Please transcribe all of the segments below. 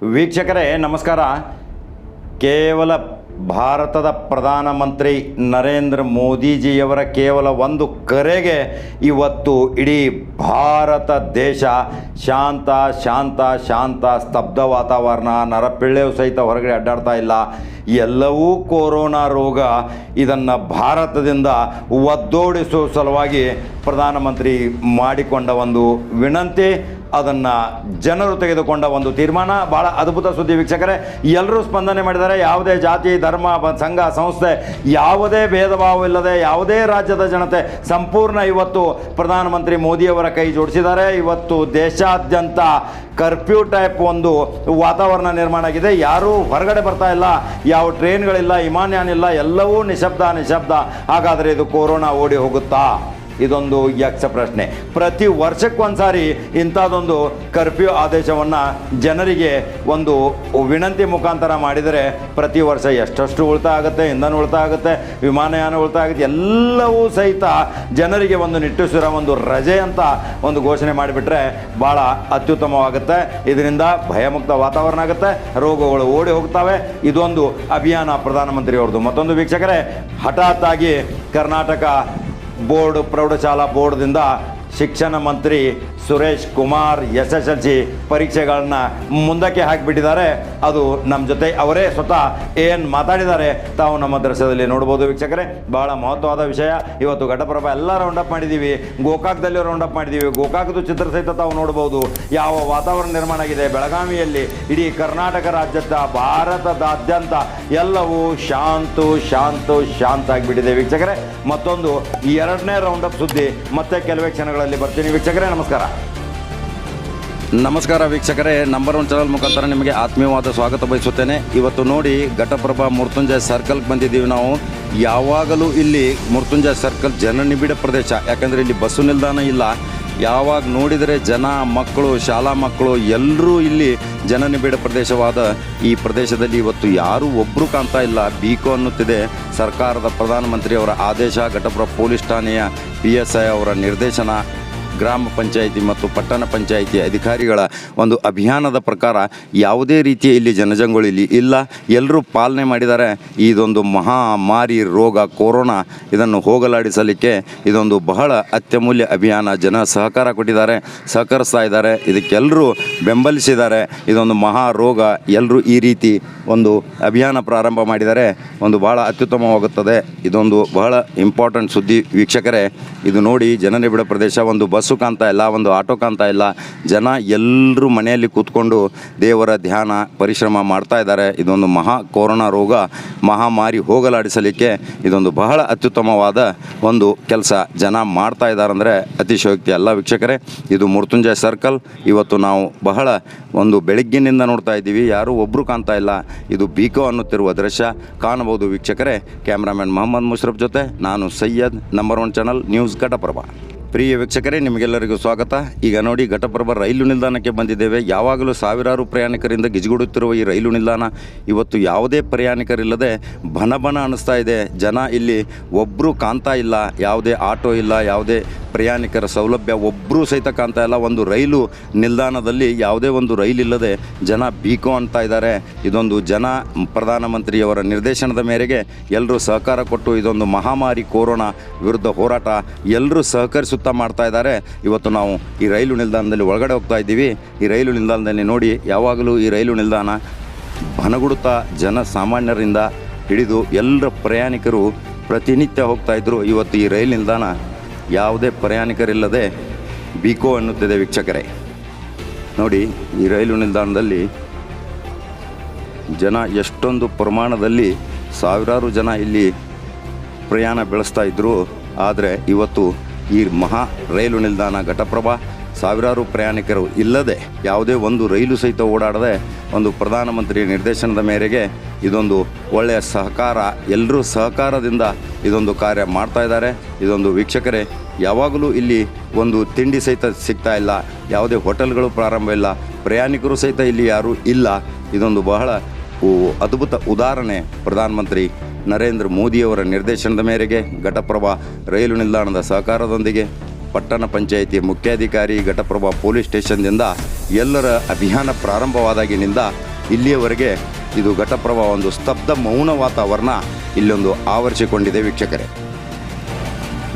ವೀಕ್ಷಕರೇ, ನಮಸ್ಕಾರ. ಕೇವಲ ಭಾರತದ ಪ್ರಧಾನಮಂತ್ರಿ ನರೇಂದ್ರ ಮೋದಿಜಿಯವರ ಕೇವಲ ಒಂದು ಕರೆಗೆ ಇವತ್ತು ಇಡೀ ಭಾರತ ದೇಶ ಶಾಂತ ಶಾಂತ ಶಾಂತ, ಸ್ತಬ್ಧ ವಾತಾವರಣ, ನರಪಿಳ್ಳೆಯು ಸಹಿತ ಹೊರಗಡೆ ಅಡ್ಡಾಡ್ತಾ ಇಲ್ಲ. ಎಲ್ಲವೂ ಕೊರೋನಾ ರೋಗ ಇದನ್ನು ಭಾರತದಿಂದ ಒದ್ದೋಡಿಸುವ ಸಲುವಾಗಿ ಪ್ರಧಾನಮಂತ್ರಿ ಮಾಡಿಕೊಂಡ ಒಂದು ವಿನಂತಿ. ಅದನ್ನು ಜನರು ತೆಗೆದುಕೊಂಡ ಒಂದು ತೀರ್ಮಾನ. ಭಾಳ ಅದ್ಭುತ ಸುದ್ದಿ ವೀಕ್ಷಕರೇ. ಎಲ್ಲರೂ ಸ್ಪಂದನೆ ಮಾಡಿದ್ದಾರೆ. ಯಾವುದೇ ಜಾತಿ, ಧರ್ಮ ಸಂಘ, ಸಂಸ್ಥೆ, ಯಾವುದೇ ಭೇದ ಭಾವವಿಲ್ಲದೆ ಯಾವುದೇ ರಾಜ್ಯದ ಜನತೆ ಸಂಪೂರ್ಣ ಇವತ್ತು ಪ್ರಧಾನಮಂತ್ರಿ ಮೋದಿಯವರ ಕೈ ಜೋಡಿಸಿದ್ದಾರೆ. ಇವತ್ತು ದೇಶಾದ್ಯಂತ ಕರ್ಫ್ಯೂ ಟೈಪ್ ಒಂದು ವಾತಾವರಣ ನಿರ್ಮಾಣ ಆಗಿದೆ. ಯಾರೂ ಹೊರಗಡೆ ಬರ್ತಾ ಇಲ್ಲ. ಯಾವ ಟ್ರೈನ್ಗಳಿಲ್ಲ, ವಿಮಾನಯಾನ ಇಲ್ಲ. ಎಲ್ಲವೂ ನಿಶಬ್ದ ನಿಶಬ್ದ. ಹಾಗಾದರೆ ಇದು ಕೊರೋನಾ ಓಡಿ ಹೋಗುತ್ತಾ? ಇದೊಂದು ಯಕ್ಷ ಪ್ರಶ್ನೆ. ಪ್ರತಿ ವರ್ಷಕ್ಕೊಂದ್ಸಾರಿ ಇಂಥದ್ದೊಂದು ಕರ್ಫ್ಯೂ ಆದೇಶವನ್ನು ಜನರಿಗೆ ಒಂದು ವಿನಂತಿ ಮುಖಾಂತರ ಮಾಡಿದರೆ ಪ್ರತಿ ವರ್ಷ ಎಷ್ಟಷ್ಟು ಉಳಿತಾ ಆಗುತ್ತೆ, ಇಂಧನ ಉಳಿತಾ ಆಗುತ್ತೆ, ವಿಮಾನಯಾನ ಉಳಿತಾಯ ಆಗುತ್ತೆ, ಎಲ್ಲವೂ ಸಹಿತ ಜನರಿಗೆ ಒಂದು ನಿಟ್ಟುಸಿರ ಒಂದು ರಜೆ ಅಂತ ಒಂದು ಘೋಷಣೆ ಮಾಡಿಬಿಟ್ರೆ ಭಾಳ ಅತ್ಯುತ್ತಮವಾಗುತ್ತೆ. ಇದರಿಂದ ಭಯಮುಕ್ತ ವಾತಾವರಣ ಆಗುತ್ತೆ, ರೋಗಗಳು ಓಡಿ ಹೋಗ್ತವೆ. ಇದೊಂದು ಅಭಿಯಾನ ಪ್ರಧಾನಮಂತ್ರಿಯವ್ರದ್ದು. ಮತ್ತೊಂದು ವೀಕ್ಷಕರೇ ಹಠಾತ್ ಕರ್ನಾಟಕ ಬೋರ್ಡ್ ಪ್ರೌಢಶಾಲಾ ಬೋರ್ಡ್ದಿಂದ ಶಿಕ್ಷಣ ಮಂತ್ರಿ Suresh Kumar S S L C ಪರೀಕ್ಷೆಗಳನ್ನ ಮುಂದಕ್ಕೆ ಹಾಕಿಬಿಟ್ಟಿದ್ದಾರೆ. ಅದು ನಮ್ಮ ಜೊತೆ ಅವರೇ ಸ್ವತಃ ಏನು ಮಾತಾಡಿದ್ದಾರೆ ತಾವು ನಮ್ಮ ದೃಶ್ಯದಲ್ಲಿ ನೋಡ್ಬೋದು ವೀಕ್ಷಕರೇ. ಬಹಳ ಮಹತ್ವವಾದ ವಿಷಯ. ಇವತ್ತು ಘಟಪ್ರಭ ಎಲ್ಲ ರೌಂಡ್ ಅಪ್ ಮಾಡಿದ್ದೀವಿ ಗೋಕಾಕ್ದಲ್ಲಿ ಅಪ್ ಮಾಡಿದ್ದೀವಿ ಗೋಕಾಕದ ಚಿತ್ರ ಸಹಿತ ತಾವು ನೋಡ್ಬೋದು. ಯಾವ ವಾತಾವರಣ ನಿರ್ಮಾಣ ಆಗಿದೆ? ಬೆಳಗಾವಿಯಲ್ಲಿ ಇಡೀ ಕರ್ನಾಟಕ ರಾಜ್ಯದ ಭಾರತದಾದ್ಯಂತ ಎಲ್ಲವೂ ಶಾಂತು ಶಾಂತು, ಶಾಂತ ಆಗಿಬಿಟ್ಟಿದೆ ವೀಕ್ಷಕರೇ. ಮತ್ತೊಂದು ಎರಡನೇ ರೌಂಡ್ ಅಪ್ ಸುದ್ದಿ ಮತ್ತೆ ಕೆಲವೇ ಕ್ಷಣಗಳಲ್ಲಿ ಬರ್ತೀನಿ ವೀಕ್ಷಕರೇ. ನಮಸ್ಕಾರ. ನಮಸ್ಕಾರ ವೀಕ್ಷಕರೇ ನಂಬರ್ ಒನ್ ಚಾನಲ್ ಮುಖಾಂತರ ನಿಮಗೆ ಆತ್ಮೀಯವಾದ ಸ್ವಾಗತ ಬಯಸುತ್ತೇನೆ. ಇವತ್ತು ನೋಡಿ, ಘಟಪ್ರಭಾ ಮೃತ್ಯುಂಜಯ ಸರ್ಕಲ್ಗೆ ಬಂದಿದ್ದೀವಿ ನಾವು. ಯಾವಾಗಲೂ ಇಲ್ಲಿ ಮೃತ್ಯುಂಜಯ ಸರ್ಕಲ್ ಜನನಿಬಿಡ ಪ್ರದೇಶ. ಯಾಕಂದರೆ ಇಲ್ಲಿ ಬಸ್ಸು ನಿಲ್ದಾಣ ಇಲ್ಲ. ಯಾವಾಗ ನೋಡಿದರೆ ಜನ, ಮಕ್ಕಳು, ಶಾಲಾ ಮಕ್ಕಳು ಎಲ್ಲರೂ ಇಲ್ಲಿ ಜನನಿಬಿಡ ಪ್ರದೇಶವಾದ ಈ ಪ್ರದೇಶದಲ್ಲಿ ಇವತ್ತು ಯಾರೂ ಒಬ್ಬರು ಕಾಣ್ತಾ ಇಲ್ಲ. ಬೀಕೋ ಅನ್ನುತ್ತಿದೆ ಸರ್ಕಾರದ ಪ್ರಧಾನಮಂತ್ರಿಯವರ ಆದೇಶ, ಘಟಪ್ರಭಾ ಪೊಲೀಸ್ ಠಾಣೆಯ ಪಿ ಅವರ ನಿರ್ದೇಶನ. ಗ್ರಾಮ ಪಂಚಾಯಿತಿ ಮತ್ತು ಪಟ್ಟಣ ಪಂಚಾಯಿತಿ ಅಧಿಕಾರಿಗಳ ಒಂದು ಅಭಿಯಾನದ ಪ್ರಕಾರ ಯಾವುದೇ ರೀತಿಯ ಇಲ್ಲಿ ಜನಜಂಗುಳಿ ಇಲ್ಲಿ ಎಲ್ಲರೂ ಪಾಲನೆ ಮಾಡಿದ್ದಾರೆ. ಇದೊಂದು ಮಹಾಮಾರಿ ರೋಗ ಕೊರೋನಾ. ಇದನ್ನು ಹೋಗಲಾಡಿಸಲಿಕ್ಕೆ ಇದೊಂದು ಬಹಳ ಅತ್ಯಮೂಲ್ಯ ಅಭಿಯಾನ. ಜನ ಸಹಕಾರ ಕೊಟ್ಟಿದ್ದಾರೆ, ಸಹಕರಿಸ್ತಾ ಇದ್ದಾರೆ. ಇದಕ್ಕೆಲ್ಲರೂ ಬೆಂಬಲಿಸಿದ್ದಾರೆ. ಇದೊಂದು ಮಹಾ ರೋಗ. ಎಲ್ಲರೂ ಈ ರೀತಿ ಒಂದು ಅಭಿಯಾನ ಪ್ರಾರಂಭ ಮಾಡಿದರೆ ಒಂದು ಬಹಳ ಅತ್ಯುತ್ತಮವಾಗುತ್ತದೆ. ಇದೊಂದು ಬಹಳ ಇಂಪಾರ್ಟೆಂಟ್ ಸುದ್ದಿ ವೀಕ್ಷಕರೇ. ಇದು ನೋಡಿ ಜನನಿಬಿಡ ಪ್ರದೇಶ ಒಂದು ಬಸ್ಸು ಕಾಣ್ತಾ ಇಲ್ಲ, ಒಂದು ಆಟೋ ಕಾಣ್ತಾ ಇಲ್ಲ. ಜನ ಎಲ್ಲರೂ ಮನೆಯಲ್ಲಿ ಕೂತ್ಕೊಂಡು ದೇವರ ಧ್ಯಾನ, ಪರಿಶ್ರಮ ಮಾಡ್ತಾ ಇದ್ದಾರೆ. ಇದೊಂದು ಮಹಾ ಕೊರೋನಾ ರೋಗ, ಮಹಾಮಾರಿ ಹೋಗಲಾಡಿಸಲಿಕ್ಕೆ ಇದೊಂದು ಬಹಳ ಅತ್ಯುತ್ತಮವಾದ ಒಂದು ಕೆಲಸ ಜನ ಮಾಡ್ತಾ ಇದ್ದಾರೆ ಅಂದರೆ ಅತಿಶಯೋಕ್ತಿ ಅಲ್ಲ ವೀಕ್ಷಕರೇ. ಇದು ಮೃತ್ಯುಂಜಯ ಸರ್ಕಲ್. ಇವತ್ತು ನಾವು ಬಹಳ ಒಂದು ಬೆಳಗ್ಗಿನಿಂದ ನೋಡ್ತಾ ಇದ್ದೀವಿ. ಯಾರೂ ಒಬ್ಬರು ಕಾಣ್ತಾ ಇಲ್ಲ. ಇದು ಬೀಕೋ ಅನ್ನುತ್ತಿರುವ ದೃಶ್ಯ. ಕಾಣಬಹುದು ವೀಕ್ಷಕರೇ. ಕ್ಯಾಮ್ರಾಮನ್ ಮೊಹಮ್ಮದ್ ಮುಷ್ರಫ್ ಜೊತೆ ನಾನು Syed number one channel news Ghataprabha ಪ್ರಿಯ ವೀಕ್ಷಕರೇ, ನಿಮಗೆಲ್ಲರಿಗೂ ಸ್ವಾಗತ. ಈಗ ನೋಡಿ, ಘಟಪ್ರಭಾ ರೈಲು ನಿಲ್ದಾಣಕ್ಕೆ ಬಂದಿದ್ದೇವೆ. ಯಾವಾಗಲೂ ಸಾವಿರಾರು ಪ್ರಯಾಣಿಕರಿಂದ ಗಿಜುಗುಡುತ್ತಿರುವ ಈ ರೈಲು ನಿಲ್ದಾಣ ಇವತ್ತು ಯಾವುದೇ ಪ್ರಯಾಣಿಕರಿಲ್ಲದೆ ಬನ ಬನ ಅನ್ನಿಸ್ತಾ ಇದೆ. ಜನ ಇಲ್ಲಿ ಒಬ್ಬರು ಕಾಣ್ತಾ ಇಲ್ಲ, ಯಾವುದೇ ಆಟೋ ಇಲ್ಲ, ಯಾವುದೇ ಪ್ರಯಾಣಿಕರ ಸೌಲಭ್ಯ ಒಬ್ಬರೂ ಸಹಿತ ಕಾಣ್ತಾ ಇಲ್ಲ. ಒಂದು ರೈಲು ನಿಲ್ದಾಣದಲ್ಲಿ ಯಾವುದೇ ಒಂದು ರೈಲು ಇಲ್ಲದೆ ಜನ ಬೀಕೋ ಅಂತ ಇದ್ದಾರೆ. ಇದೊಂದು ಜನ ಪ್ರಧಾನಮಂತ್ರಿಯವರ ನಿರ್ದೇಶನದ ಮೇರೆಗೆ ಎಲ್ಲರೂ ಸಹಕಾರ ಕೊಟ್ಟು ಇದೊಂದು ಮಹಾಮಾರಿ ಕೊರೋನಾ ವಿರುದ್ಧ ಹೋರಾಟ. ಎಲ್ಲರೂ ಸಹಕರಿಸುತ್ತಾ ಮಾಡ್ತಾ ಇದ್ದಾರೆ. ಇವತ್ತು ನಾವು ಈ ರೈಲು ನಿಲ್ದಾಣದಲ್ಲಿ ಒಳಗಡೆ ಹೋಗ್ತಾ ಇದ್ದೀವಿ. ಈ ರೈಲು ನಿಲ್ದಾಣದಲ್ಲಿ ನೋಡಿ, ಯಾವಾಗಲೂ ಈ ರೈಲು ನಿಲ್ದಾಣ ಬನಗುಡುತ್ತಾ ಜನ ಸಾಮಾನ್ಯರಿಂದ ಹಿಡಿದು ಎಲ್ಲರ ಪ್ರಯಾಣಿಕರು ಪ್ರತಿನಿತ್ಯ ಹೋಗ್ತಾ ಇದ್ದರು ಇವತ್ತು ಈ ರೈಲು ನಿಲ್ದಾಣ ಯಾವುದೇ ಪ್ರಯಾಣಿಕರಿಲ್ಲದೆ ಬಿಕೋ ಅನ್ನುತ್ತಿದೆ ವೀಕ್ಷಕರೇ. ನೋಡಿ, ಈ ರೈಲು ನಿಲ್ದಾಣದಲ್ಲಿ ಜನ ಎಷ್ಟೊಂದು ಪ್ರಮಾಣದಲ್ಲಿ ಸಾವಿರಾರು ಜನ ಇಲ್ಲಿ ಪ್ರಯಾಣ ಬೆಳೆಸ್ತಾ ಇದ್ದರು ಆದರೆ ಇವತ್ತು ಈ ಮಹಾ ರೈಲು ನಿಲ್ದಾಣ ಘಟಪ್ರಭಾ ಸಾವಿರಾರು ಪ್ರಯಾಣಿಕರು ಇಲ್ಲದೆ ಯಾವುದೇ ಒಂದು ರೈಲು ಸಹಿತ ಓಡಾಡದೆ ಒಂದು ಪ್ರಧಾನಮಂತ್ರಿ ನಿರ್ದೇಶನದ ಮೇರೆಗೆ ಇದೊಂದು ಒಳ್ಳೆಯ ಸಹಕಾರ ಎಲ್ಲರೂ ಸಹಕಾರದಿಂದ ಇದೊಂದು ಕಾರ್ಯ ಮಾಡ್ತಾ ಇದ್ದಾರೆ. ಇದೊಂದು ವೀಕ್ಷಕರೇ, ಯಾವಾಗಲೂ ಇಲ್ಲಿ ಒಂದು ತಿಂಡಿ ಸಹಿತ ಸಿಗ್ತಾ ಇಲ್ಲ, ಯಾವುದೇ ಹೋಟೆಲ್ಗಳು ಪ್ರಾರಂಭ ಇಲ್ಲ, ಪ್ರಯಾಣಿಕರು ಸಹಿತ ಇಲ್ಲಿ ಯಾರೂ ಇಲ್ಲ. ಇದೊಂದು ಬಹಳ ಅದ್ಭುತ ಉದಾಹರಣೆ ಪ್ರಧಾನಮಂತ್ರಿ ನರೇಂದ್ರ ಮೋದಿಯವರ ನಿರ್ದೇಶನದ ಮೇರೆಗೆ ಘಟಪ್ರಭಾ ರೈಲು ನಿಲ್ದಾಣದ ಸಹಕಾರದೊಂದಿಗೆ ಪಟ್ಟಣ ಪಂಚಾಯಿತಿ ಮುಖ್ಯಾಧಿಕಾರಿ ಘಟಪ್ರಭಾ ಪೊಲೀಸ್ ಸ್ಟೇಷನ್ದಿಂದ ಎಲ್ಲರ ಅಭಿಯಾನ ಪ್ರಾರಂಭವಾದಾಗಿನಿಂದ ಇಲ್ಲಿಯವರೆಗೆ ಇದು ಘಟಪ್ರಭಾ ಒಂದು ಸ್ತಬ್ಧ ಮೌನ ವಾತಾವರಣ ಇಲ್ಲೊಂದು ಆವರಿಸಿಕೊಂಡಿದೆ ವೀಕ್ಷಕರೇ.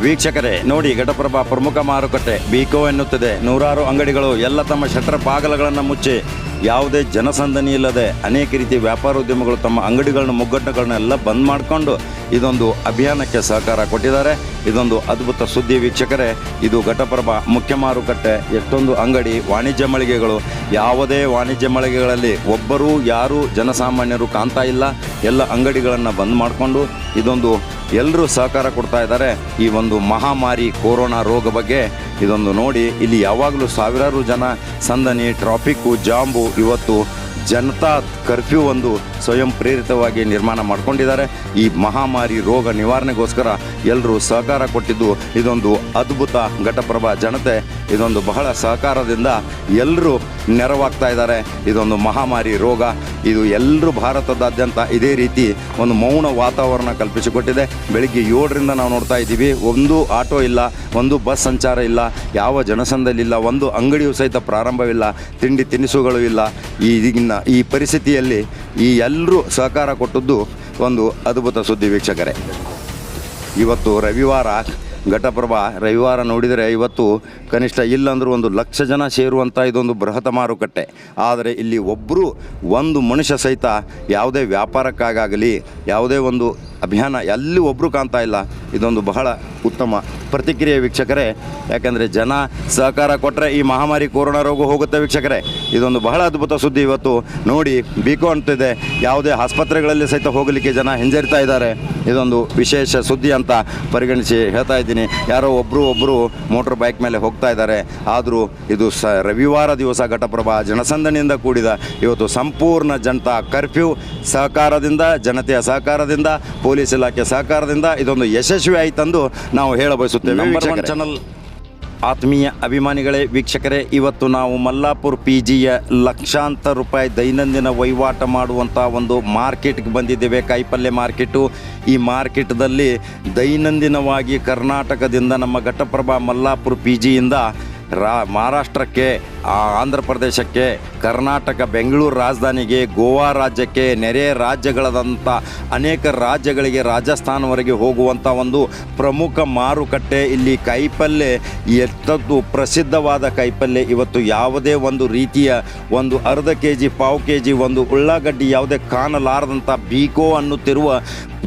ವೀಕ್ಷಕರೇ, ನೋಡಿ ಘಟಪ್ರಭಾ ಪ್ರಮುಖ ಮಾರುಕಟ್ಟೆ ಬೀಕೋ ಎನ್ನುತ್ತದೆ. ನೂರಾರು ಅಂಗಡಿಗಳು ಎಲ್ಲ ತಮ್ಮ ಶಟ್ರ ಬಾಗಲಗಳನ್ನು ಮುಚ್ಚಿ ಯಾವುದೇ ಜನಸಂದಣಿ ಇಲ್ಲದೆ ಅನೇಕ ರೀತಿಯ ವ್ಯಾಪಾರೋದ್ಯಮಗಳು ತಮ್ಮ ಅಂಗಡಿಗಳನ್ನ ಮುಗ್ಗಟ್ಟುಗಳನ್ನೆಲ್ಲ ಬಂದ್ ಮಾಡಿಕೊಂಡು ಇದೊಂದು ಅಭಿಯಾನಕ್ಕೆ ಸಹಕಾರ ಕೊಟ್ಟಿದ್ದಾರೆ. ಇದೊಂದು ಅದ್ಭುತ ಸುದ್ದಿ ವೀಕ್ಷಕರೇ. ಇದು ಘಟಪ್ರಭ ಮುಖ್ಯ ಮಾರುಕಟ್ಟೆ. ಎಷ್ಟೊಂದು ಅಂಗಡಿ, ವಾಣಿಜ್ಯ ಮಳಿಗೆಗಳು. ಯಾವುದೇ ವಾಣಿಜ್ಯ ಮಳಿಗೆಗಳಲ್ಲಿ ಒಬ್ಬರೂ ಯಾರೂ ಜನಸಾಮಾನ್ಯರು ಕಾಣ್ತಾ ಇಲ್ಲ. ಎಲ್ಲ ಅಂಗಡಿಗಳನ್ನು ಬಂದ್ ಮಾಡಿಕೊಂಡು ಇದೊಂದು ಎಲ್ಲರೂ ಸಹಕಾರ ಕೊಡ್ತಾ ಇದ್ದಾರೆ. ಈ ಒಂದು ಮಹಾಮಾರಿ ಕೊರೋನಾ ರೋಗ ಬಗ್ಗೆ ಇದೊಂದು ನೋಡಿ ಇಲ್ಲಿ ಯಾವಾಗಲೂ ಸಾವಿರಾರು ಜನ ಸಂದನಿ ಟ್ರಾಫಿಕ್ಕು, ಜಾಂಬು ಇವತ್ತು ಜನತಾ ಕರ್ಫ್ಯೂ ಒಂದು ಸ್ವಯಂ ಪ್ರೇರಿತವಾಗಿ ನಿರ್ಮಾಣ ಮಾಡಿಕೊಂಡಿದ್ದಾರೆ. ಈ ಮಹಾಮಾರಿ ರೋಗ ನಿವಾರಣೆಗೋಸ್ಕರ ಎಲ್ಲರೂ ಸಹಕಾರ ಕೊಟ್ಟಿದ್ದು ಇದೊಂದು ಅದ್ಭುತ ಘಟಪ್ರಭಾ. ಜನತೆ ಇದೊಂದು ಬಹಳ ಸಹಕಾರದಿಂದ ಎಲ್ಲರೂ ನೆರವಾಗ್ತಾ ಇದ್ದಾರೆ. ಇದೊಂದು ಮಹಾಮಾರಿ ರೋಗ. ಇದು ಎಲ್ಲರೂ ಭಾರತದಾದ್ಯಂತ ಇದೇ ರೀತಿ ಒಂದು ಮೌನ ವಾತಾವರಣ ಕಲ್ಪಿಸಿಕೊಟ್ಟಿದೆ. ಬೆಳಿಗ್ಗೆ ಏಳರಿಂದ ನಾವು ನೋಡ್ತಾ ಇದ್ದೀವಿ. ಒಂದು ಆಟೋ ಇಲ್ಲ, ಒಂದು ಬಸ್ ಸಂಚಾರ ಇಲ್ಲ, ಯಾವ ಜನಸಂದಲ್ಲಿಲ್ಲ ಒಂದು ಅಂಗಡಿಯೂ ಸಹಿತ ಪ್ರಾರಂಭವಿಲ್ಲ, ತಿಂಡಿ ತಿನಿಸುಗಳು ಇಲ್ಲ. ಈ ಈ ಪರಿಸ್ಥಿತಿಯಲ್ಲಿ ಈ ಎಲ್ಲರೂ ಸಹಕಾರ ಕೊಟ್ಟದ್ದು ಒಂದು ಅದ್ಭುತ ಸುದ್ದಿ ವೀಕ್ಷಕರೇ. ಇವತ್ತು ರವಿವಾರ, ಘಟಪ್ರಭಾ ರವಿವಾರ ನೋಡಿದರೆ ಇವತ್ತು ಕನಿಷ್ಠ ಇಲ್ಲಂದರೂ ಒಂದು ಲಕ್ಷ ಜನ ಸೇರುವಂಥ ಇದೊಂದು ಬೃಹತ ಮಾರುಕಟ್ಟೆ. ಆದರೆ ಇಲ್ಲಿ ಒಬ್ಬರು ಒಂದು ಮನುಷ್ಯ ಸಹಿತ ಯಾವುದೇ ವ್ಯಾಪಾರಕ್ಕಾಗಲಿ ಯಾವುದೇ ಒಂದು ಅಭಿಯಾನ ಎಲ್ಲಿ ಒಬ್ಬರು ಕಾಣ್ತಾ ಇಲ್ಲ, ಇದೊಂದು ಬಹಳ ಉತ್ತಮ ಪ್ರತಿಕ್ರಿಯೆ ವೀಕ್ಷಕರೇ. ಯಾಕಂದರೆ ಜನ ಸಹಕಾರ ಕೊಟ್ಟರೆ ಈ ಮಹಾಮಾರಿ ಕೊರೋನಾ ರೋಗ ಹೋಗುತ್ತೆ ವೀಕ್ಷಕರೇ. ಇದೊಂದು ಬಹಳ ಅದ್ಭುತ ಸುದ್ದಿ ಇವತ್ತು. ನೋಡಿ ಬೀಕೋ ಅಂತಿದೆ ಯಾವುದೇ ಆಸ್ಪತ್ರೆಗಳಲ್ಲಿ ಸಹಿತ ಹೋಗಲಿಕ್ಕೆ ಜನ ಹಿಂಜರಿತಾ ಇದ್ದಾರೆ. ಇದೊಂದು ವಿಶೇಷ ಸುದ್ದಿ ಅಂತ ಪರಿಗಣಿಸಿ ಹೇಳ್ತಾ ಇದ್ದೀನಿ. ಯಾರೋ ಒಬ್ಬರು ಒಬ್ಬರು ಮೋಟ್ರ್ ಬೈಕ್ ಮೇಲೆ ಹೋಗ್ತಾ ಇದ್ದಾರೆ. ಆದರೂ ಇದು ಸ ರವಿವಾರ ದಿವಸ ಘಟಪ್ರಭಾ ಜನಸಂದಣಿಯಿಂದ ಕೂಡಿದ ಇವತ್ತು ಸಂಪೂರ್ಣ ಜನತಾ ಕರ್ಫ್ಯೂ, ಸಹಕಾರದಿಂದ, ಜನತೆಯ ಸಹಕಾರದಿಂದ, ಪೊಲೀಸ್ ಇಲಾಖೆ ಸಹಕಾರದಿಂದ ಇದೊಂದು ಯಶಸ್ವಿ ಆಯಿತಂದು ನಾವು ಬಯಸುತ್ತೇವೆ ವೀಕ್ಷಕರೇ. ಚಾನಲ್ ಆತ್ಮೀಯ ಅಭಿಮಾನಿಗಳೇ ವೀಕ್ಷಕರೇ ಇವತ್ತು ನಾವು ಮಲ್ಲಾಪುರ್ ಪಿ ಜಿಯ ಲಕ್ಷಾಂತರ ರೂಪಾಯಿ ದೈನಂದಿನ ವಹಿವಾಟ ಮಾಡುವಂಥ ಒಂದು ಮಾರ್ಕೆಟ್ಗೆ ಬಂದಿದ್ದೇವೆ ಕಾಯಿಪಲ್ಯ ಮಾರ್ಕೆಟು ಈ ಮಾರ್ಕೆಟ್ದಲ್ಲಿ ದೈನಂದಿನವಾಗಿ ಕರ್ನಾಟಕದಿಂದ ನಮ್ಮ ಘಟಪ್ರಭಾ ಮಲ್ಲಾಪುರ್ ಪಿ ಜಿಯಿಂದ ರಾ ಮಹಾರಾಷ್ಟ್ರಕ್ಕೆ ಆಂಧ್ರ ಪ್ರದೇಶಕ್ಕೆ ಕರ್ನಾಟಕ ಬೆಂಗಳೂರು ರಾಜಧಾನಿಗೆ ಗೋವಾ ರಾಜ್ಯಕ್ಕೆ ನೆರೆ ರಾಜ್ಯಗಳಾದಂಥ ಅನೇಕ ರಾಜ್ಯಗಳಿಗೆ ರಾಜಸ್ಥಾನವರೆಗೆ ಹೋಗುವಂಥ ಒಂದು ಪ್ರಮುಖ ಮಾರುಕಟ್ಟೆ ಇಲ್ಲಿ ಕೈಪಲ್ಯ ಎತ್ತದ್ದು ಪ್ರಸಿದ್ಧವಾದ ಕಾಯಿಪಲ್ಯ ಇವತ್ತು ಯಾವುದೇ ಒಂದು ರೀತಿಯ ಒಂದು ಅರ್ಧ ಕೆ ಜಿ ಪಾವು ಕೆ ಜಿ ಒಂದು ಉಳ್ಳಾಗಡ್ಡಿ ಯಾವುದೇ ಕಾಣಲಾರದಂಥ ಬೀಕೋ ಅನ್ನುತ್ತಿರುವ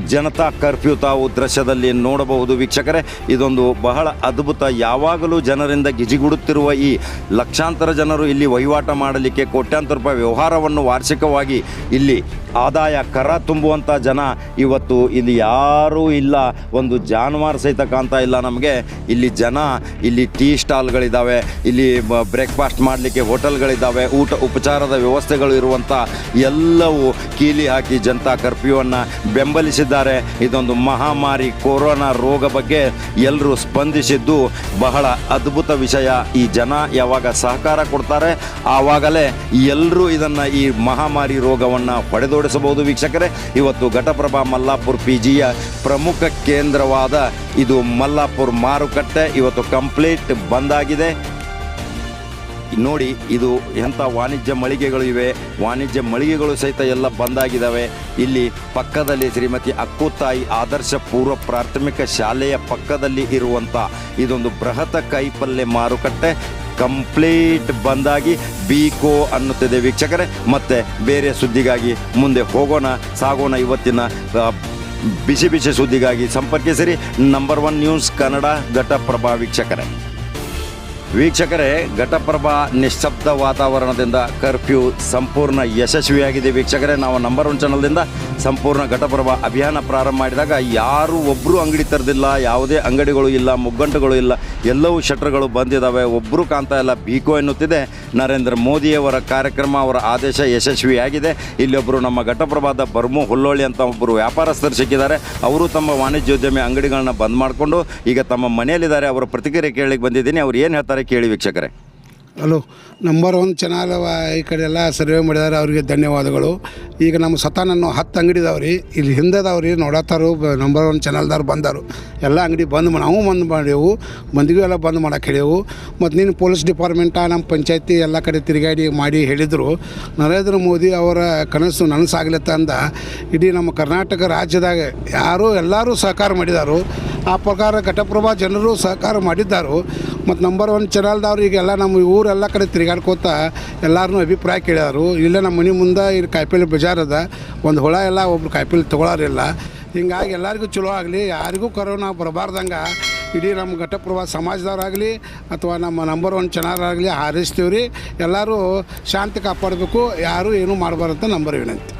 ಜನತಾ ಕರ್ಫ್ಯೂ ತಾವು ದೃಶ್ಯದಲ್ಲಿ ನೋಡಬಹುದು. ವೀಕ್ಷಕರೇ, ಇದೊಂದು ಬಹಳ ಅದ್ಭುತ ಯಾವಾಗಲೂ ಜನರಿಂದ ಗಿಜಿಗುಡುತ್ತಿರುವ ಈ ಲಕ್ಷಾಂತರ ಜನರು ಇಲ್ಲಿ ವಹಿವಾಟ ಮಾಡಲಿಕ್ಕೆ ಕೋಟ್ಯಾಂತರ ರೂಪಾಯಿ ವ್ಯವಹಾರವನ್ನು ವಾರ್ಷಿಕವಾಗಿ ಇಲ್ಲಿ ಆದಾಯ ಕರ ತುಂಬುವಂಥ ಜನ ಇವತ್ತು ಇಲ್ಲಿ ಯಾರೂ ಇಲ್ಲ. ಒಂದು ಜಾನುವಾರು ಸಹಿತ ಕಾಣ್ತಾ ಇಲ್ಲ ನಮಗೆ. ಇಲ್ಲಿ ಜನ, ಇಲ್ಲಿ ಟೀ ಸ್ಟಾಲ್ಗಳಿದ್ದಾವೆ ಇಲ್ಲಿ ಬ್ರೇಕ್ಫಾಸ್ಟ್ ಮಾಡಲಿಕ್ಕೆ ಹೋಟೆಲ್ಗಳಿದ್ದಾವೆ ಊಟ ಉಪಚಾರದ ವ್ಯವಸ್ಥೆಗಳು ಇರುವಂಥ ಎಲ್ಲವೂ ಕೀಲಿ ಹಾಕಿ ಜನತಾ ಕರ್ಫ್ಯೂವನ್ನು ಬೆಂಬಲಿಸಿದ್ದಾರೆ. ಇದೊಂದು ಮಹಾಮಾರಿ ಕೊರೋನಾ ರೋಗ ಬಗ್ಗೆ ಎಲ್ಲರೂ ಸ್ಪಂದಿಸಿದ್ದು ಬಹಳ ಅದ್ಭುತ ವಿಷಯ. ಈ ಜನ ಯಾವಾಗ ಸಹಕಾರ ಕೊಡ್ತಾರೆ, ಆವಾಗಲೇ ಎಲ್ಲರೂ ಇದನ್ನು ಈ ಮಹಾಮಾರಿ ರೋಗವನ್ನು ಹೊಡೆದೋಡಿಸಬಹುದು ವೀಕ್ಷಕರೇ, ಇವತ್ತು ಘಟಪ್ರಭಾ ಮಲ್ಲಾಪುರ್ ಪಿ ಜಿಯ ಪ್ರಮುಖ ಕೇಂದ್ರವಾದ ಇದು ಮಲ್ಲಾಪುರ್ ಮಾರುಕಟ್ಟೆ. ಇವತ್ತು ಕಂಪ್ಲೀಟ್ ಬಂದಾಗಿದೆ ನೋಡಿ, ಇದು ಎಂಥ ವಾಣಿಜ್ಯ ಮಳಿಗೆಗಳು ಇವೆ. ವಾಣಿಜ್ಯ ಮಳಿಗೆಗಳು ಸಹಿತ ಎಲ್ಲ ಬಂದಾಗಿದ್ದಾವೆ ಇಲ್ಲಿ ಪಕ್ಕದಲ್ಲಿ ಶ್ರೀಮತಿ ಅಕ್ಕುತಾಯಿ ಆದರ್ಶ ಪೂರ್ವ ಪ್ರಾಥಮಿಕ ಶಾಲೆಯ ಪಕ್ಕದಲ್ಲಿ ಇರುವಂಥ ಇದೊಂದು ಬೃಹತ್ ಕೈಪಲ್ಯ ಮಾರುಕಟ್ಟೆ. ಕಂಪ್ಲೀಟ್ ಬಂದಾಗಿ ಬೀಕೋ ಅನ್ನುತ್ತಿದೆ ವೀಕ್ಷಕರೇ. ಮತ್ತೆ ಬೇರೆ ಸುದ್ದಿಗಾಗಿ ಮುಂದೆ ಹೋಗೋಣ, ಸಾಗೋಣ ಇವತ್ತಿನ ಬಿಸಿ ಬಿಸಿ ಸುದ್ದಿಗಾಗಿ ಸಂಪರ್ಕಿಸಿರಿ. Number one news Kannada Ghataprabha ವೀಕ್ಷಕರೇ. ವೀಕ್ಷಕರೇ, ಘಟಪ್ರಭಾ ನಿಶ್ಶಬ್ದ ವಾತಾವರಣದಿಂದ ಕರ್ಫ್ಯೂ ಸಂಪೂರ್ಣ ಯಶಸ್ವಿಯಾಗಿದೆ. ವೀಕ್ಷಕರೇ, ನಾವು ನಂಬರ್ ಒನ್ ಚಾನಲ್ದಿಂದ ಸಂಪೂರ್ಣ ಘಟಪ್ರಭಾ ಅಭಿಯಾನ ಪ್ರಾರಂಭ ಮಾಡಿದಾಗ ಯಾರು ಒಬ್ಬರು ಅಂಗಡಿ ತರದಿಲ್ಲ, ಯಾವುದೇ ಅಂಗಡಿಗಳು ಇಲ್ಲ, ಮುಗ್ಗಂಟುಗಳು ಇಲ್ಲ, ಎಲ್ಲವೂ ಶಟ್ರ್ಗಳು ಬಂದಿದ್ದಾವೆ ಒಬ್ಬರು ಕಾಣ್ತಾ ಇಲ್ಲ, ಬೀಕೋ ಎನ್ನುತ್ತಿದೆ. ನರೇಂದ್ರ ಮೋದಿಯವರ ಕಾರ್ಯಕ್ರಮ, ಅವರ ಆದೇಶ ಯಶಸ್ವಿಯಾಗಿದೆ. ಇಲ್ಲೊಬ್ಬರು ನಮ್ಮ ಘಟಪ್ರಭಾದ ಬರ್ಮು ಹುಲ್ಲೋಳಿ ಅಂತ ಒಬ್ಬರು ವ್ಯಾಪಾರಸ್ಥರು ಸಿಕ್ಕಿದ್ದಾರೆ. ಅವರು ತಮ್ಮ ವಾಣಿಜ್ಯೋದ್ಯಮಿ ಅಂಗಡಿಗಳನ್ನ ಬಂದ್ ಮಾಡಿಕೊಂಡು ಈಗ ತಮ್ಮ ಮನೆಯಲ್ಲಿದ್ದಾರೆ. ಅವರ ಪ್ರತಿಕ್ರಿಯೆ ಕೇಳಲಿಕ್ಕೆ ಬಂದಿದ್ದೀನಿ. ಅವ್ರು ಏನು ಹೇಳ್ತಾರೆ ಕೇಳಿ ವೀಕ್ಷಕರೇ. ಹಲೋ, ನಂಬರ್ ಒನ್ ಚಾನಲ್ ಈ ಕಡೆ ಎಲ್ಲ ಸರ್ವೆ ಮಾಡಿದ್ದಾರೆ ಅವರಿಗೆ ಧನ್ಯವಾದಗಳು. ಈಗ ನಮ್ಮ ಸತ ನಾನು ಹತ್ತು ಅಂಗಡಿ ರೀ ಇಲ್ಲಿ ಹಿಂದದವ್ರಿ, ನೋಡತ್ತಾರು ನಂಬರ್ ಒನ್ ಚಾನಲ್ದವ್ರು ಬಂದರು. ಎಲ್ಲ ಅಂಗಡಿ ಬಂದ್ ನಾವು ಬಂದ್ ಮಾಡೇವು, ಮಂದಿಗೂ ಎಲ್ಲ ಬಂದ್ ಮಾಡಕ್ಕೆ ಹೇಳೇವು ಮತ್ತು ನೀನು ಪೊಲೀಸ್ ಡಿಪಾರ್ಟ್ಮೆಂಟ ನಮ್ಮ ಪಂಚಾಯತಿ ಎಲ್ಲ ಕಡೆ ತಿರುಗಾಡಿ ಮಾಡಿ ಹೇಳಿದರು. ನರೇಂದ್ರ ಮೋದಿ ಅವರ ಕನಸು ನನಸಾಗ್ಲತ್ತ ಅಂದ. ಇಡೀ ನಮ್ಮ ಕರ್ನಾಟಕ ರಾಜ್ಯದಾಗ ಯಾರು ಎಲ್ಲರೂ ಸಹಕಾರ ಮಾಡಿದಾರು. ಆ ಪ್ರಕಾರ ಘಟಪ್ರಭಾ ಜನರು ಸಹಕಾರ ಮಾಡಿದ್ದಾರು. ಮತ್ತು ನಂಬರ್ ಒನ್ ಚಾನಲ್ದವ್ರು ಈಗೆಲ್ಲ ನಮ್ಮ ಊರೆಲ್ಲ ಕಡೆ ತಿರುಗಾಡ್ಕೋತ ಎಲ್ಲರೂ ಅಭಿಪ್ರಾಯ ಕೇಳ್ಯಾರು. ಇಲ್ಲೇ ನಮ್ಮ ಮನೆ ಮುಂದೆ ಇಲ್ಲಿ ಕಾಯಿಪಲ್ಲೆ ಬಜಾರದ ಒಂದು ಹುಳ ಎಲ್ಲ ಒಬ್ರು ಕಾಯಿಪಲ್ಲೆ ತೊಗೊಳಾರಿಲ್ಲ. ಹಿಂಗಾಗಿ ಎಲ್ಲರಿಗೂ ಚಲೋ ಆಗಲಿ. ಯಾರಿಗೂ ಕರೋನಾ ಬರಬಾರ್ದಂಗೆ ಇಡೀ ನಮ್ಮ ಘಟಪ್ರಭ ಸಮಾಜದವರಾಗಲಿ ಅಥವಾ ನಮ್ಮ ನಂಬರ್ ಒನ್ ಚೆನ್ನಾಗಾಗಲಿ ಆಗಲಿ ಹಾರೈಸ್ತೀವಿ ರೀ ಎಲ್ಲರೂ ಶಾಂತಿ ಕಾಪಾಡಬೇಕು. ಯಾರೂ ಏನೂ ಮಾಡಬಾರ್ದಂತ ನಂಬರ್ ವಿನಂತಿ.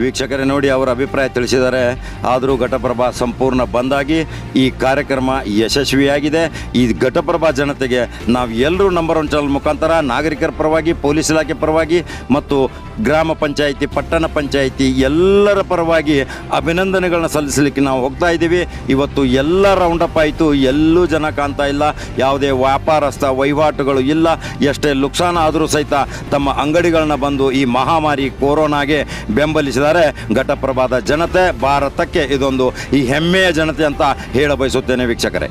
ವೀಕ್ಷಕರೇ, ನೋಡಿ ಅವರ ಅಭಿಪ್ರಾಯ ತಿಳಿಸಿದ್ದಾರೆ. ಆದರೂ ಘಟಪ್ರಭಾ ಸಂಪೂರ್ಣ ಬಂದಾಗಿ ಈ ಕಾರ್ಯಕ್ರಮ ಯಶಸ್ವಿಯಾಗಿದೆ. ಈ ಘಟಪ್ರಭಾ ಜನತೆಗೆ ನಾವು ಎಲ್ಲರೂ ನಂಬರ್ ಒನ್ ಚಾನಲ್ ಮುಖಾಂತರ, ನಾಗರಿಕರ ಪರವಾಗಿ, ಪೊಲೀಸ್ ಇಲಾಖೆ ಪರವಾಗಿ ಮತ್ತು ಗ್ರಾಮ ಪಂಚಾಯಿತಿ, ಪಟ್ಟಣ ಪಂಚಾಯಿತಿ ಎಲ್ಲರ ಪರವಾಗಿ ಅಭಿನಂದನೆಗಳನ್ನ ಸಲ್ಲಿಸಲಿಕ್ಕೆ ನಾವು ಹೋಗ್ತಾ ಇದ್ದೀವಿ. ಇವತ್ತು ಎಲ್ಲ ರೌಂಡಪ್ ಆಯಿತು. ಎಲ್ಲೂ ಜನ ಕಾಣ್ತಾ ಇಲ್ಲ. ಯಾವುದೇ ವ್ಯಾಪಾರಸ್ಥ ವಹಿವಾಟುಗಳು ಇಲ್ಲ. ಎಷ್ಟೇ ನುಕ್ಸಾನ ಆದರೂ ಸಹಿತ ತಮ್ಮ ಅಂಗಡಿಗಳನ್ನ ಬಂದು ಈ ಮಹಾಮಾರಿ ಕೊರೋನಾಗೆ ಬೆಂಬಲಿಸಿದ್ದಾರೆ ಘಟಪ್ರಭಾದ ಜನತೆ ಭಾರತಕ್ಕೆ ಇದೊಂದು ಈ ಹೆಮ್ಮೆಯ ಜನತೆ ಅಂತ ಹೇಳ ಬಯಸುತ್ತೇನೆ ವೀಕ್ಷಕರೇ.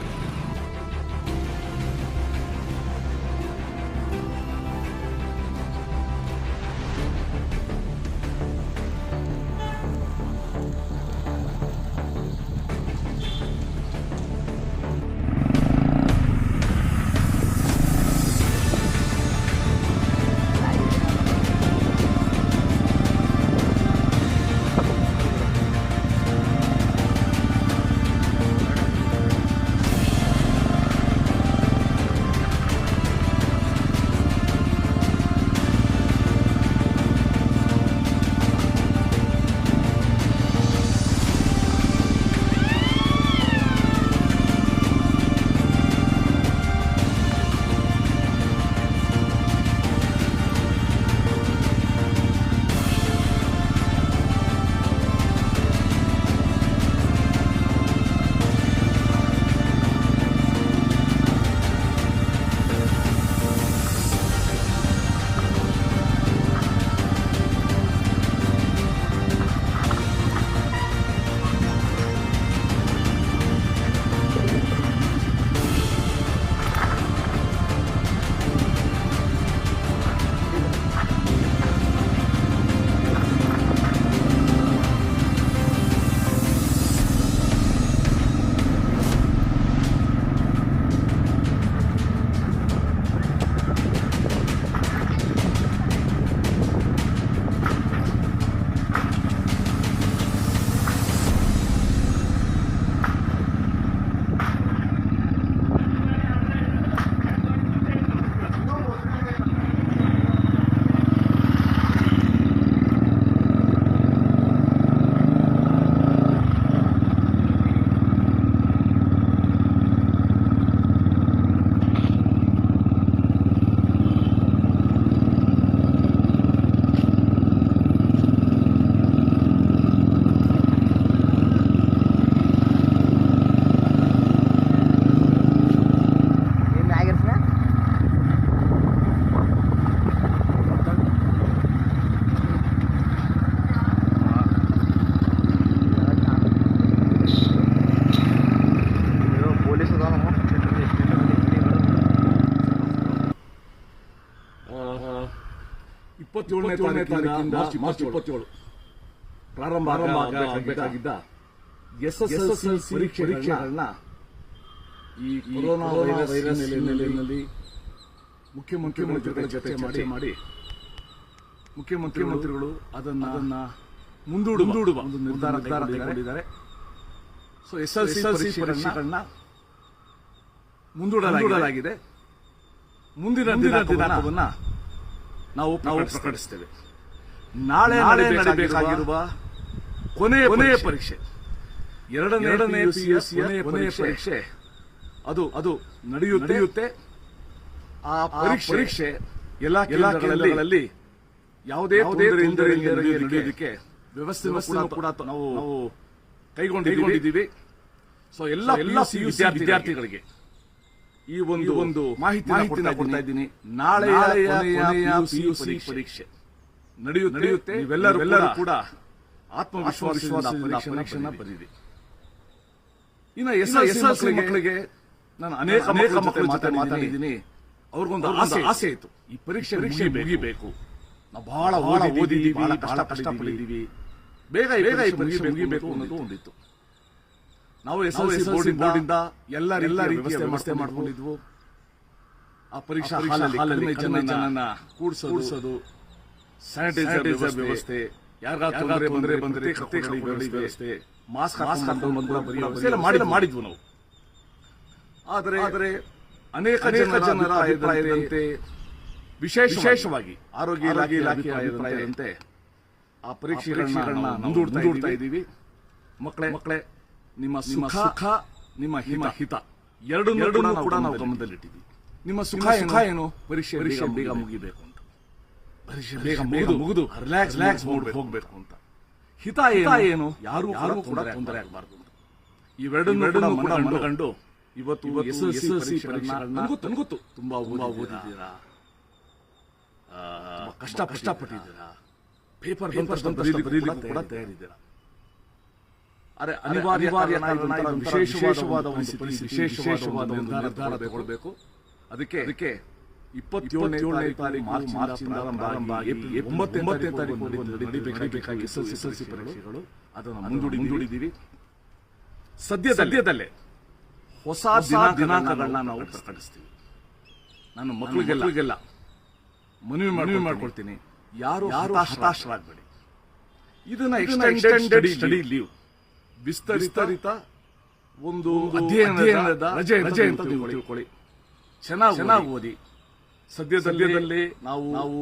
ಇಪ್ಪತ್ತೇಳನೇ ತಾರೀಕಿನಿಂದ ಮಾರ್ಚ್ ಇಪ್ಪತ್ತೇಳು ಪ್ರಾರಂಭ ಆಗಬೇಕಾಗಿದ್ದ ಎಸ್ ಎಸ್ ಎಲ್ ಸಿ ಪರೀಕ್ಷೆಗಳನ್ನ ಈ ಕೊರೋನಾ ವೈರಸ್ ಹಿನ್ನೆಲೆಯಲ್ಲಿ ಮುಖ್ಯಮಂತ್ರಿಗಳ ಜೊತೆ ಚರ್ಚೆ ಮಾಡಿ ಮುಖ್ಯಮಂತ್ರಿಗಳು ಅದನ್ನ ಅದನ್ನ ಮುಂದೂಡುವ ಮುಂದೂಡುವ ಒಂದು ನಿರ್ಧಾರ ಕೈಗೊಂಡಿದ್ದಾರೆ ಸೊ ಎಸ್ ಎಲ್ ಸಿ ಪರೀಕ್ಷೆಗಳನ್ನ ಮುಂದೂಡಲಾಗಿದೆ. ಮುಂದಿನ ದಿನಾಂಕವನ್ನ ನಾವು ನಾವು ಪ್ರಕಟಿಸ್ತೇವೆ. ನಾಳೆ ನಾಳೆ ನಡೆಯಬೇಕಾಗಿರುವ ಕೊನೆಯ ಕೊನೆಯ ಪರೀಕ್ಷೆ. ಎರಡನೇ ಎರಡನೇ ಕೊನೆಯ ಪರೀಕ್ಷೆ. ಅದು ಅದು ನಡೆಯುತ್ತೆ. ನಡೆಯುತ್ತೆ. ಆ ಪರೀಕ್ಷೆ ಎಲ್ಲ ಎಲ್ಲಾ ಕೇಂದ್ರಗಳಲ್ಲಿ ಯಾವುದೇ ತೊಂದರೆ ಇಲ್ಲದೆ ನಡೆಯೋದಕ್ಕೆ ವ್ಯವಸ್ಥೆ ಕೂಡ ನಾವು ನಾವು ಕೈಗೊಂಡಿದ್ದೀವಿ. ಸೊ ಎಲ್ಲ ಎಲ್ಲ ವಿದ್ಯಾರ್ಥಿಗಳಿಗೆ ಈ ಒಂದು ಒಂದು ಮಾಹಿತಿ ಕೊಡ್ತಾ ಇದ್ದೀನಿ. ನಾಳೆ ಪರೀಕ್ಷೆ. ನಡೆಯುತ್ತೆ. ನಡೆಯುತ್ತೆ. ನೀವೆಲ್ಲರೂ ಎಲ್ಲರೂ ಕೂಡ ಆತ್ಮವಿಶ್ವಾಸದಿಂದ ಪರೀಕ್ಷೆನ ಬರೀರಿ ಇನ್ನು ಎಸ್ ಎಸ್ ಎಲ್ ಸಿ ಮಕ್ಕಳಿಗೆ ನಾನು ಅನೇಕ ಅನೇಕ ಮಕ್ಕಳ ಜೊತೆ ಮಾತಾಡಿದ್ದೀನಿ. ಅವ್ರಿಗೊಂದು ಆಸೆ ಆಸೆ ಇತ್ತು. ಈ ಪರೀಕ್ಷೆ ಪರೀಕ್ಷೆ ಮುಗಿಬೇಕು. ನಾವು ಬಹಳ ಬಹಳ ಓದಿದ್ದೀವಿ ಬಹಳ ಕಷ್ಟ ಪಡಿದೀವಿ ಬೇಗ ಬೇಗ ಈ ಪರೀಕ್ಷೆ ಮುಗಿಬೇಕು ಅನ್ನೋದು ಒಂದಿತ್ತು. ನಾವು ಎಸ್ ಎಲ್ ಸಿ ಇಂದ ಎಲ್ಲ ಎಲ್ಲ ರೀತಿಯ ವ್ಯವಸ್ಥೆ ಮಾಡ್ಕೊಂಡಿದ್ವು. ಆ ಪರೀಕ್ಷಾ ಹಾಲಲ್ಲಿ ಜನ ಜನನ ಕೂಡಿಸೋದು ಸ್ಯಾನಿಟೈಸರ್ ವ್ಯವಸ್ಥೆ ಯಾರಿಗಾದ್ರೆ ಬಂದ್ರೆ ಬಂದ್ರೆ ವ್ಯವಸ್ಥೆ ಮಾಸ್ಕ್ ಮಾಸ್ಕ್ ಹಾಕೊಂಡು ಬರೆಯೋ ಮಾಡಿ ಮಾಡಿದ್ವು ನಾವು. ಆದರೆ ಆದರೆ ಅನೇಕ ಅನೇಕ ಜನರ ಅಭಿಪ್ರಾಯದಂತೆ ವಿಶೇಷ ವಿಶೇಷವಾಗಿ ಆರೋಗ್ಯ ಇಲಾಖೆ ಇಲಾಖೆ ಅಭಿಪ್ರಾಯದಂತೆ ಆ ಪರೀಕ್ಷೆಗಳನ್ನ ಮುಂದೂಡ್ತಾ ಇದ್ದೀವಿ. ಮಕ್ಕಳೇ ಮಕ್ಕಳೇ ನಿಮ್ಮ ನಿಮ್ಮ ಸುಖ ನಿಮ್ಮ ಹಿಮ ಹಿತ. ಎರಡು ಎರಡು ಕೂಡ ನಾವು ಗಮನದಲ್ಲಿಟ್ಟಿದ್ದೀವಿ. ನಿಮ್ಮ ಸುಖ ಸುಖ ಏನು? ಪರೀಕ್ಷೆ ಪರೀಕ್ಷೆ ಬೇಗ ಮುಗಿಬೇಕು ಅಂತ. ಪರೀಕ್ಷೆ ಬೇಗ ಮುಗಿದು ಮುಗಿದು ರಿಲ್ಯಾಕ್ಸ್ ರಿಲ್ಯಾಕ್ಸ್ ಮೋಡ್ ಹೋಗ್ಬೇಕು. ಅಂತ. ಹಿತ ಏನು? ಏನು? ಯಾರು ಯಾರು ಕೂಡ ತೊಂದರೆ ಆಗಬಾರ್ದು. ಇವೆರಡನ್ನು ಕೂಡ ಮನಗಂಡು ಇವತ್ತು ಎಸ್ ಎಸ್ ಎಲ್ ಸಿ ಪರೀಕ್ಷೆಗಳನ್ನ ಗೊತ್ತು ತುಂಬಾ ಓದಿದ್ದೀರಾ? ಕಷ್ಟ ಕಷ್ಟಪಟ್ಟಿದ್ದೀರಾ? ಪೇಪರ್ ಪೇಪರ್ ಬರೀಲಿಕ್ಕೆ ಕೂಡ ತಯಾರಿದ್ದೀರಾ? ಅನಿವಾರ್ಯ ಕಾರಣ ಇದು ವಿಶೇಷವಾದ ಒಂದು ವಿಶೇಷವಾದ ಒಂದು ನಿರ್ಧಾರ ತಗೊಳ್ಬೇಕು. ಅದಕ್ಕೆ ಅದಕ್ಕೆ ಇಪ್ಪತ್ತೇಳನೇ ತಾರೀಕು ಮಾರ್ಚ್ ಮಾರ್ಚಿಂದ ಪ್ರಾರಂಭ ಆಗಿ ಒಂಬತ್ತನೇ ತಾರೀಕು ನಡೀಬೇಕಾಗಿ ಎಸ್ ಎಸ್ ಎಲ್ ಸಿ ಪರೀಕ್ಷೆಗಳು ಅದನ್ನು ಮುಂದೂಡಿ ಮುಂದೂಡಿದ್ದೀವಿ. ಸದ್ಯ ಸದ್ಯದಲ್ಲೇ. ಹೊಸ ದಿನಾಂಕಗಳನ್ನ ನಾವು ಪ್ರಕಟಿಸ್ತೀವಿ. ನಾನು ಮಕ್ಕಳಿಗೆಲ್ಲ. ಮನವಿ ಮನವಿ ಮಾಡ್ಕೊಳ್ತೀನಿ. ಯಾರು ಯಾರು ಹತಾಶರಾಗಬೇಡಿ. ಇದನ್ನ ಎಕ್ಸ್ಟೆಂಡೆಡ್ ಸ್ಟಡಿ ಲೀವ್ ವಿಸ್ತರಿತ ಒಂದು ಅಧ್ಯಯನದ ರಜೆ ರಜೆ ಅಂತ ನೀವು ತಿಳ್ಕೊಳ್ಳಿ. ಚೆನ್ನಾಗಿ ಚೆನ್ನಾಗಿ ಓದಿ. ಸದ್ಯದಲ್ಲಿ ನಾವು ನಾವು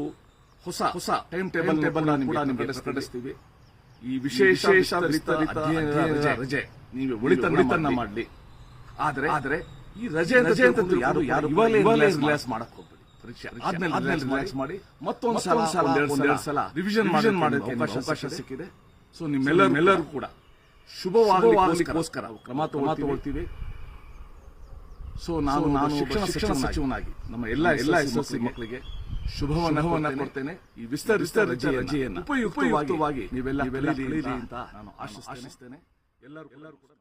ಹೊಸ ಹೊಸ ಟೈಮ್ ಟೇಬಲ್ ಟೇಬಲ್ ನಡೆಸ್ತೀವಿ ನಿಮಗೆ ಪ್ರಕಟಿಸ್ತೀವಿ ಈ ವಿಶೇಷ ವಿಸ್ತರಿತ ಅಧ್ಯಯನದ ರಜೆ. ನೀವು ಉಳಿತನ್ನ ಮಾಡಲಿ. ಆದ್ರೆ ಆದ್ರೆ ಈ ರಜೆ ರಜೆ ಅಂತ ಯಾರು ಯಾರು ಗ್ಲಾಸ್ ಇವಾಗಲೇ ರಿಲ್ಯಾಕ್ಸ್ ಮಾಡಕ್ ಹೋಗ್ಬೇಡಿ. ಪರೀಕ್ಷೆ ಆದ್ಮೇಲೆ ರಿಲ್ಯಾಕ್ಸ್ ಮಾಡಿ. ಮತ್ತೊಂದು ಸಲ ಒಂದೆರಡು ಸಲ ರಿವಿಷನ್ ರಿವಿಷನ್ ಮಾಡೋಕೆ ಅವಕಾಶ ಸಿಕ್ಕಿದೆ. ಸೊ ನಿಮ್ಮೆಲ್ಲರೂ ಎಲ್ಲರೂ ಕೂಡ. ಶುಭವಾಗಲಿಕ್ಕೋಸ್ಕರ ಕ್ರಮ ತಗೊಳ್ತೀವಿ. ಸೊ ನಾನು ನಾನು ಶಿಕ್ಷಣ ಶಿಕ್ಷಣ ಸಚಿವನಾಗಿ ನಮ್ಮ ಎಲ್ಲ ಎಲ್ಲ ಎಸ್ ಸಿ ಮಕ್ಕಳಿಗೆ ಶುಭವನ್ನ ಕೊಡ್ತೇನೆ. ಈ ವಿಸ್ತಾರ ರಜೆ ರಜೆಯನ್ನು ಉಪಯುಕ್ತವಾಗಿ ನೀವೆಲ್ಲ ಬೆಳೆಯಲಿ ಅಂತ ನಾನು ಆಶಿಸ್ತೇನೆ. ಎಲ್ಲರೂ ಎಲ್ಲರೂ ಕೂಡ